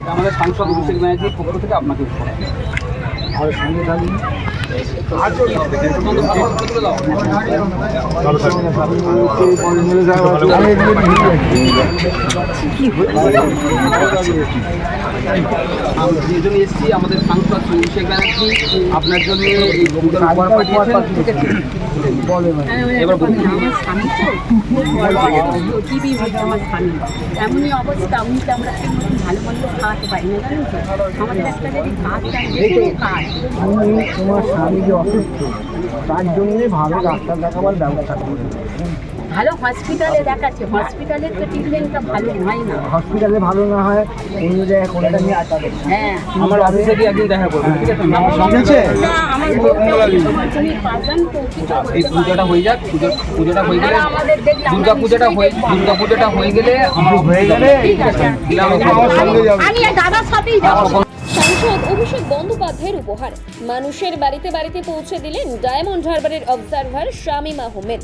আমাদের সাংসদ অভিষেক ব্যানার্জির পক্ষ থেকে আপনাকে। আর সঙ্গে থাকি আমরা যে জন্য এসেছি আমাদের সাংসদ অভিষেক ব্যানার্জি আপনার জন্য এই পুজোর উপহার পাঠিয়েছেন ঠিক আছে এবার বলুন। আমার স্বামী তো আমার স্বামী এমনই অবস্থা উনি আমরা ভালো মন্দ খাওয়াতে পারি না জানেন তো? আমাদের একটা যদি কাজ কাজ। তুমি তোমার স্বামী যে অসুস্থ তার জন্যে ভালো ডাক্তার দেখাবার ব্যবস্থা করবে ভালো হসপিটালে দেখাচ্ছে। হসপিটালের তো ট্রিটমেন্টটা ভালো হয় না। হসপিটালে ভালো না হয় অন্য জায়গায় করে নিয়ে হ্যাঁ। আমার অফিসে গিয়ে একদিন দেখা ঠিক আছে? আমার আছে? এই পুজোটা হয়ে যাক পুজোটা হয়ে গেলে দুর্গা পুজোটা হয়ে দুর্গা পুজোটা হয়ে গেলে আমরা হয়ে গেলে। আমি দাদার সাথেই যাব। সাংসদ অভিষেক বন্দ্যোপাধ্যায়ের উপহার। মানুষের বাড়িতে বাড়িতে পৌঁছে দিলেন ডায়মন্ড হারবারের অবজারভার শামীম আহমেদ।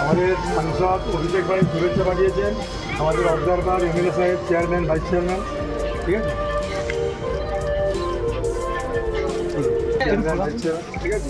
আমাদের সাংসদ অভিষেক ভাই শুভেচ্ছা পাঠিয়েছেন। আমাদের অবজারভার এমএলএ সাহেব চেয়ারম্যান ভাইস চেয়ারম্যান। ঠিক আছে? চেয়ারম্যান, ভাইস চেয়ারম্যান, ঠিক আছে?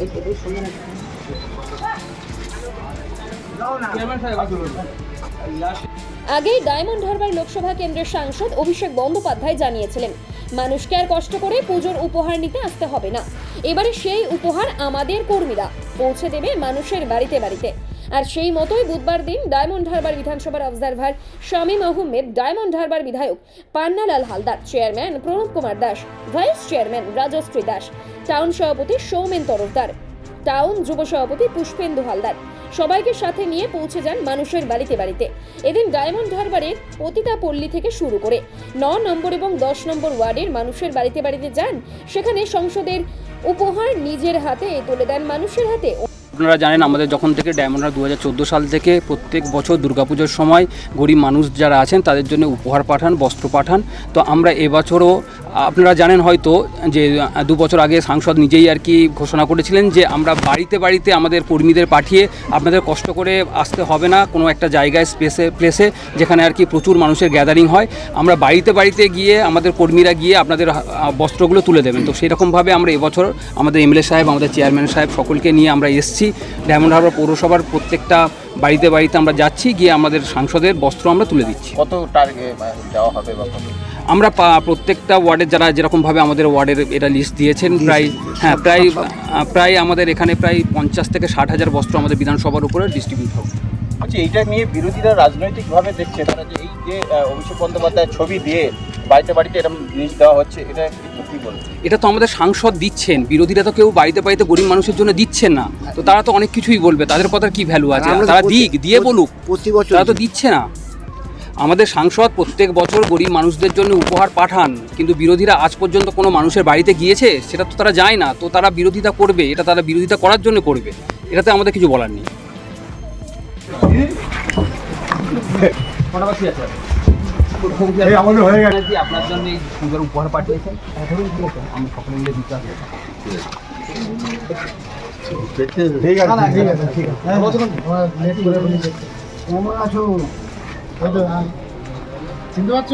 আগেই ডায়মন্ড হারবার লোকসভা কেন্দ্রের সাংসদ অভিষেক বন্দ্যোপাধ্যায় জানিয়েছিলেন মানুষকে আর কষ্ট করে পুজোর উপহার নিতে আসতে হবে না। এবারে সেই উপহার আমাদের কর্মীরা পৌঁছে দেবে মানুষের বাড়িতে বাড়িতে। আর সেই মতোই বুধবার দিন ডায়মন্ড হারবার বিধানসভার observer Shamim Ahmed Diamond Harbour বিধায়ক Pannalal Haldar, chairman Pranab Kumar Das, vice chairman Rajashree Das, town সভাপতি সৌমেন তরফদার। টাউন যুব সভাপতি পুষ্পেন্দু হালদার। সবাইকে সাথে নিয়ে পৌঁছে যান মানুষের বাড়িতে বাড়িতে। এদিন ডায়মন্ড হারবারের পতিতা পল্লী থেকে শুরু করে ন নম্বর এবং দশ নম্বর ওয়ার্ডের মানুষের বাড়িতে বাড়িতে যান। সেখানে সংসদের উপহার নিজের হাতে তুলে দেন মানুষের হাতে। আপনারা জানেন, আমাদের যখন থেকে ডায়মন্ড দু হাজার সাল থেকে প্রত্যেক বছর দুর্গাপুজোর সময় গরিব মানুষ যারা আছেন, তাদের জন্য উপহার পাঠান, বস্ত্র পাঠান। তো আমরা এবছরও আপনারা জানেন হয়তো যে দু বছর আগে সাংসদ নিজেই আর কি ঘোষণা করেছিলেন যে, আমরা বাড়িতে বাড়িতে আমাদের কর্মীদের পাঠিয়ে আপনাদের কষ্ট করে আসতে হবে না কোনো একটা জায়গায় স্পেসে প্লেসে যেখানে আর কি প্রচুর মানুষের গ্যাদারিং হয়। আমরা বাড়িতে বাড়িতে গিয়ে আমাদের কর্মীরা গিয়ে আপনাদের বস্ত্রগুলো তুলে দেবেন। তো সেরকমভাবে আমরা এবছর আমাদের এমএলএ সাহেব, আমাদের চেয়ারম্যান সাহেব সকলকে নিয়ে আমরা এসেছি। ডায়মন্ড হারবার পৌরসভার প্রত্যেকটা বাড়িতে বাড়িতে আমরা যাচ্ছি, গিয়ে আমাদের সাংসদের বস্ত্র আমরা তুলে দিচ্ছি। কত টার্গেট দেওয়া হবে বা আমরা প্রত্যেকটা ওয়ার্ডের যারা যেরকমভাবে আমাদের ওয়ার্ডের এটা লিস্ট দিয়েছেন প্রায় হ্যাঁ প্রায় প্রায় আমাদের এখানে প্রায় পঞ্চাশ থেকে ষাট হাজার বস্ত্র আমাদের বিধানসভার উপরে ডিস্ট্রিবিউট হবে। আচ্ছা এইটা নিয়ে বিরোধীরা রাজনৈতিকভাবে দেখছে তারা যে এই যে অভিষেক বন্দ্যোপাধ্যায়ের ছবি দিয়ে বাড়িতে বাড়িতে এরকম জিনিস দেওয়া হচ্ছে এটা কি এটা তো আমাদের সাংসদ দিচ্ছেন বিরোধীরা তো কেউ বাড়িতে বাড়িতে গরিব মানুষের জন্য দিচ্ছেন না। তো তারা তো অনেক কিছুই বলবে তাদের কথার কি ভ্যালু আছে? তারা দিক দিয়ে বলুক। প্রতি বছর তারা তো দিচ্ছে না। আমাদের সাংসদ প্রত্যেক বছর গরিব মানুষদের জন্য উপহার পাঠান কিন্তু বিরোধীরা আজ পর্যন্ত কোনো মানুষের বাড়িতে গিয়েছে? সেটা তো তারা যায় না। তো তারা বিরোধিতা করবে এটা তারা বিরোধিতা করার জন্য করবে। এটাতে আমাদের কিছু বলার নেই। এই আমাদের হয়ে গেছে। ব্যানার্জি আপনার জন্য এই সুন্দর উপহার পাঠিয়েছেন? আমি সকলে মিলে দিতে হবে। ঠিক আছে ঠিক আছে। ঠিক আছে? চিনতে পারছ?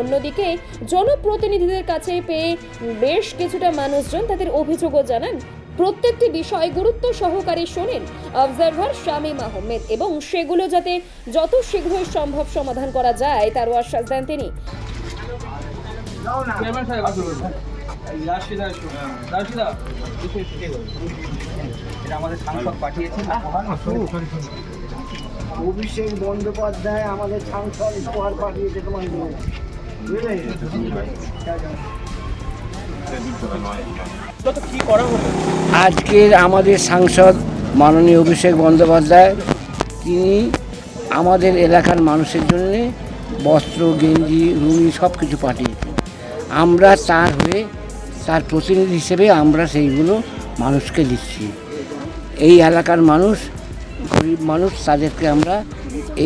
অন্যদিকে জনপ্রতিনিধিদের কাছে পেয়ে বেশ কিছুটা মানুষজন তাদের অভিযোগও জানান। প্রত্যেকটি বিষয় গুরুত্ব সহকারে শোনেন অবজারভার শামীম আহমেদ এবং সেগুলো যাতে যত শীঘ্রই সম্ভব সমাধান করা যায় তারও আশ্বাস দেন তিনি। এটা আমাদের সাংসদ পাঠিয়েছেন। অভিষেক বন্দ্যোপাধ্যায় আমাদের সাংসদ উপহার পাঠিয়েছে তোমার। বুঝলে? আজকের আমাদের সাংসদ মাননীয় অভিষেক বন্দ্যোপাধ্যায় তিনি আমাদের এলাকার মানুষের জন্য বস্ত্র গেঞ্জি রুমি সব কিছু পাঠিয়েছেন। আমরা তার হয়ে তার প্রতিনিধি হিসেবে আমরা সেইগুলো মানুষকে দিচ্ছি। এই এলাকার মানুষ গরিব মানুষ তাদেরকে আমরা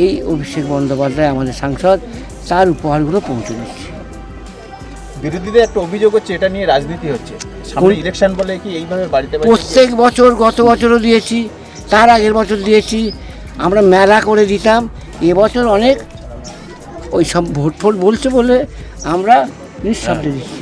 এই অভিষেক বন্দ্যোপাধ্যায় আমাদের সাংসদ তার উপহারগুলো পৌঁছে দিচ্ছি। বিরোধীদের একটা অভিযোগ হচ্ছে এটা নিয়ে রাজনীতি হচ্ছে। সামনে ইলেকশন বলে কি এইভাবে বাড়িতে বাড়িতে প্রত্যেক বছর গত বছরও দিয়েছি তার আগের বছর দিয়েছি। আমরা মেলা করে দিতাম। এবছর অনেক ওই সব ভোট ফোট বলছে বলে আমরা নিঃশব্দে দিচ্ছি।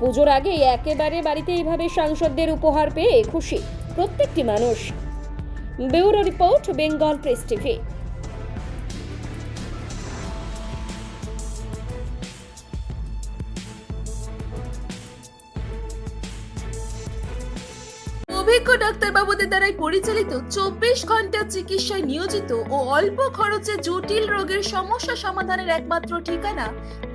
পুজোর আগে একেবারে বাড়িতে এইভাবে সাংসদদের উপহার পেয়ে খুশি প্রত্যেকটি মানুষ। Bureau report, Bengal press TV. অভিজ্ঞ ডাক্তারবাবুদের দ্বারাই পরিচালিত চব্বিশ ঘণ্টা চিকিৎসায় নিয়োজিত ও অল্প খরচে জটিল রোগের সমস্যা সমাধানের একমাত্র ঠিকানা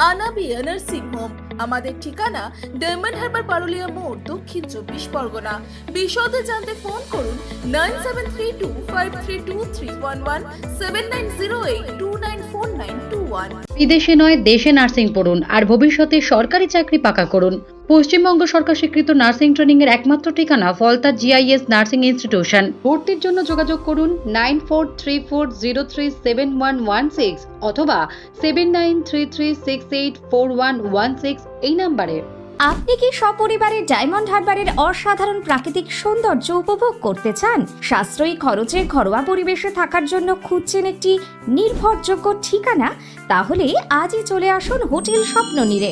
আনাবিয়া নার্সিং হোম। আমাদের ঠিকানা ডায়মন্ড হারবার পারুলিয়া মোড়, দক্ষিণ চব্বিশ পরগনা। বিশদে জানতে ফোন করুন nine seven three two five three two three one one seven nine zero eight two nine four nine two one. বিদেশে নয়, দেশে নার্সিং পড়ুন, আর ভবিষ্যতে সরকারি চাকরি পাকা করুন। পশ্চিমবঙ্গ সরকার স্বীকৃত নার্সিং ট্রেনিং এর একমাত্র ঠিকানা ফলতা জিআইএস নার্সিং ইনস্টিটিউশন। ভর্তির জন্য যোগাযোগ করুন nine four three four zero three seven one one six অথবা seven nine three three six eight four one one six এই নাম্বারে। আপনি কি সপরিবারে ডায়মন্ড হারবারের অসাধারণ প্রাকৃতিক সৌন্দর্য উপভোগ করতে চান? সাশ্রয়ী খরচে ঘরোয়া পরিবেশে থাকার জন্য খুঁজছেন একটি নির্ভরযোগ্য ঠিকানা? তাহলে আজই চলে আসুন hotel স্বপ্ননীরে।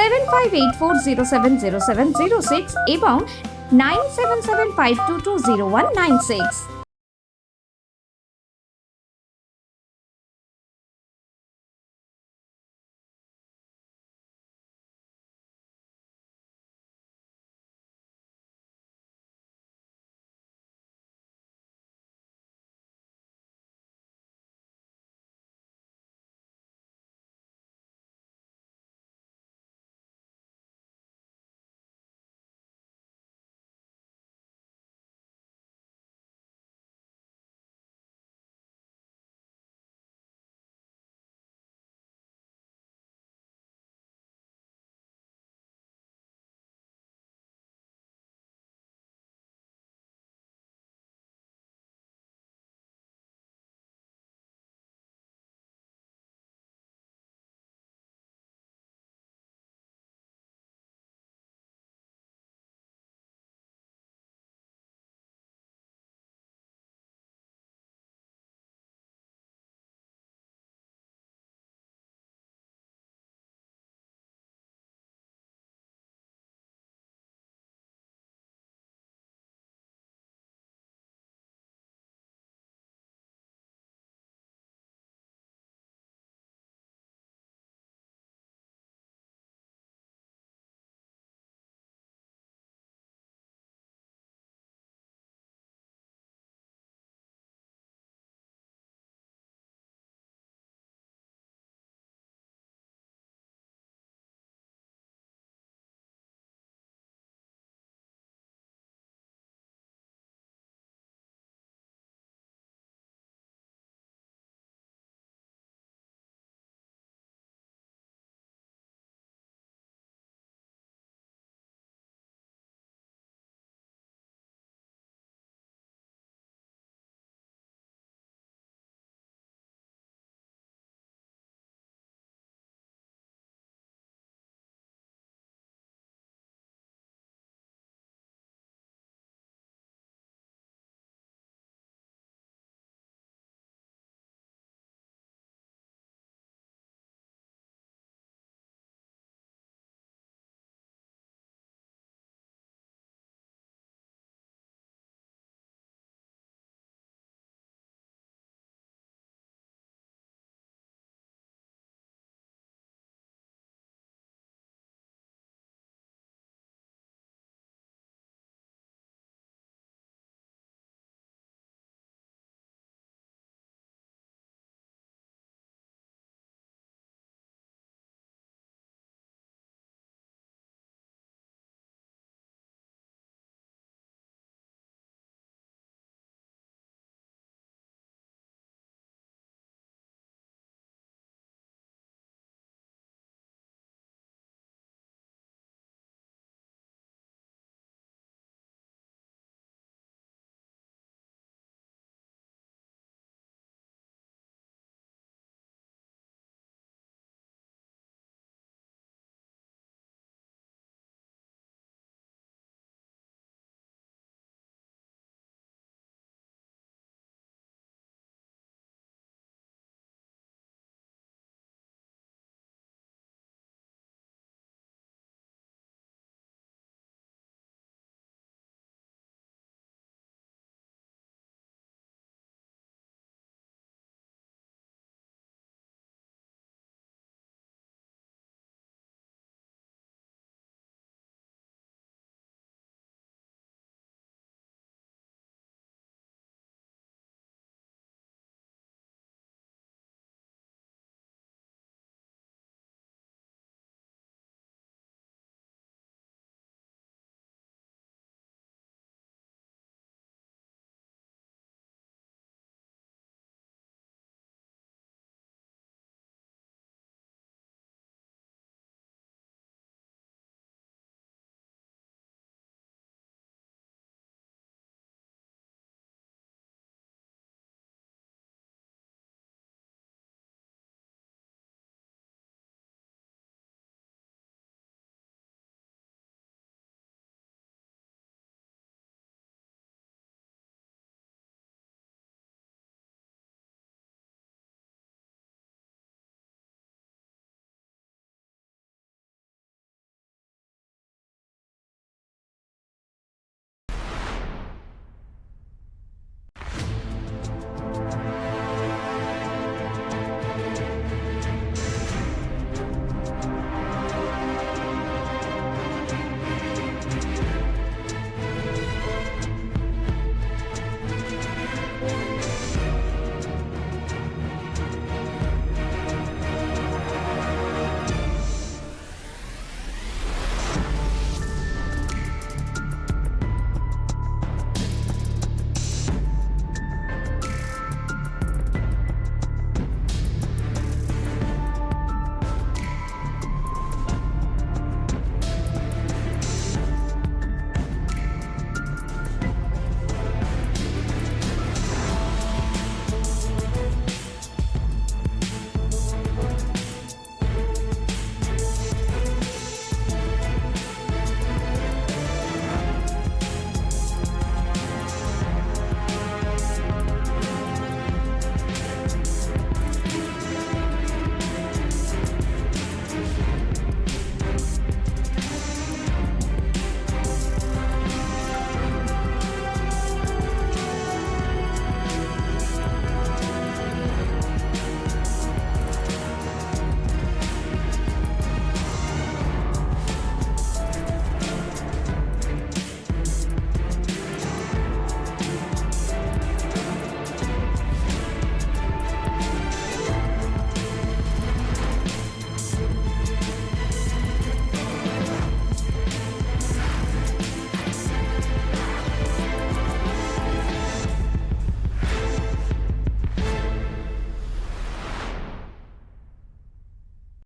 seven five eight four zero seven zero seven zero six এবং nine seven seven five two two zero one nine six